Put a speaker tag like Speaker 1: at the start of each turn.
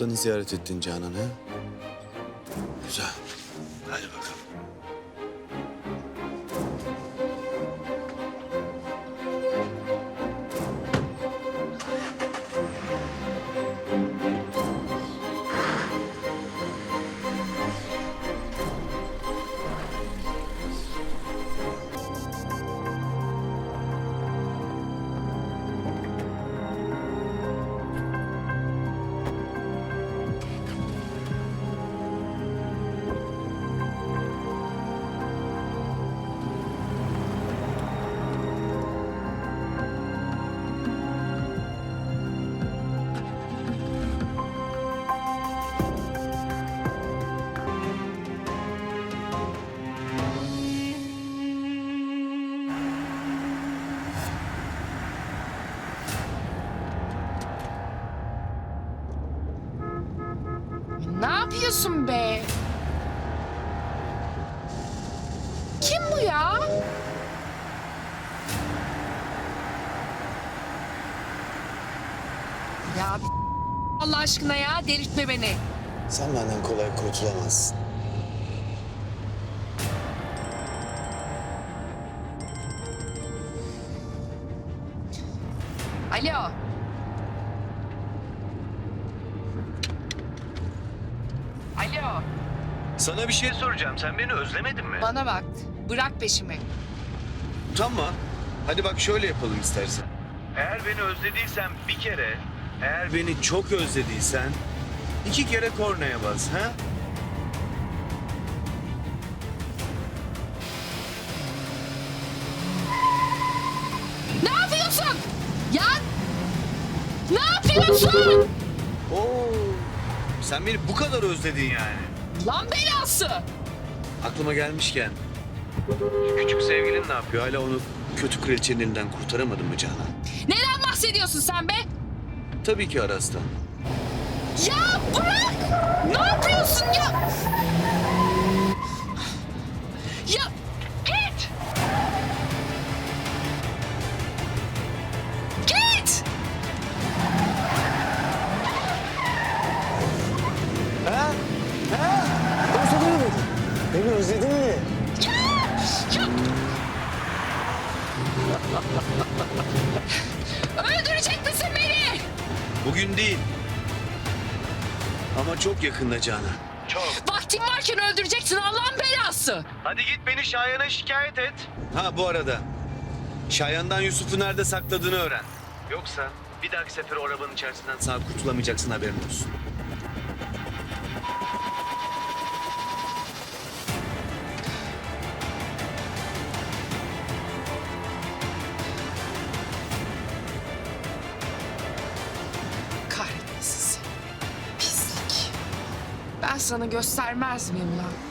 Speaker 1: Sultan'ı ziyaret ettin Canan? Güzel.
Speaker 2: Ne yapıyorsun be? Kim bu ya? Ya Allah aşkına ya delirtme beni.
Speaker 1: Sen benden kolay kurtulamazsın.
Speaker 2: Alo. Alo.
Speaker 3: Sana bir şey soracağım. Sen beni özlemedin mi?
Speaker 2: Bana bak. Bırak peşimi.
Speaker 3: Utanma. Hadi bak şöyle yapalım istersen. Eğer beni özlediysen bir kere, eğer beni çok özlediysen iki kere kornaya bas ha?
Speaker 2: Ne yapıyorsun? Ya ne yapıyorsun?
Speaker 3: Oo. Sen beni bu kadar özledin yani.
Speaker 2: Lan belası.
Speaker 3: Aklıma gelmişken. Küçük sevgilin ne yapıyor? Hala onu kötü kraliçenin elinden kurtaramadın mı Canan?
Speaker 2: Neden bahsediyorsun sen be?
Speaker 3: Tabii ki Aras'tan.
Speaker 2: Ya bırak! Öldürecek misin beni?
Speaker 3: Bugün değil. Ama çok yakında Canan. Çok.
Speaker 2: Vaktin varken öldüreceksin Allah'ın belası.
Speaker 3: Hadi git beni Şayan'a şikayet et. Ha bu arada. Şayan'dan Yusuf'u nerede sakladığını öğren. Yoksa bir dahaki sefer o arabanın içerisinden sağ kurtulamayacaksın haberin olsun.
Speaker 2: Ben sana göstermez miyim lan?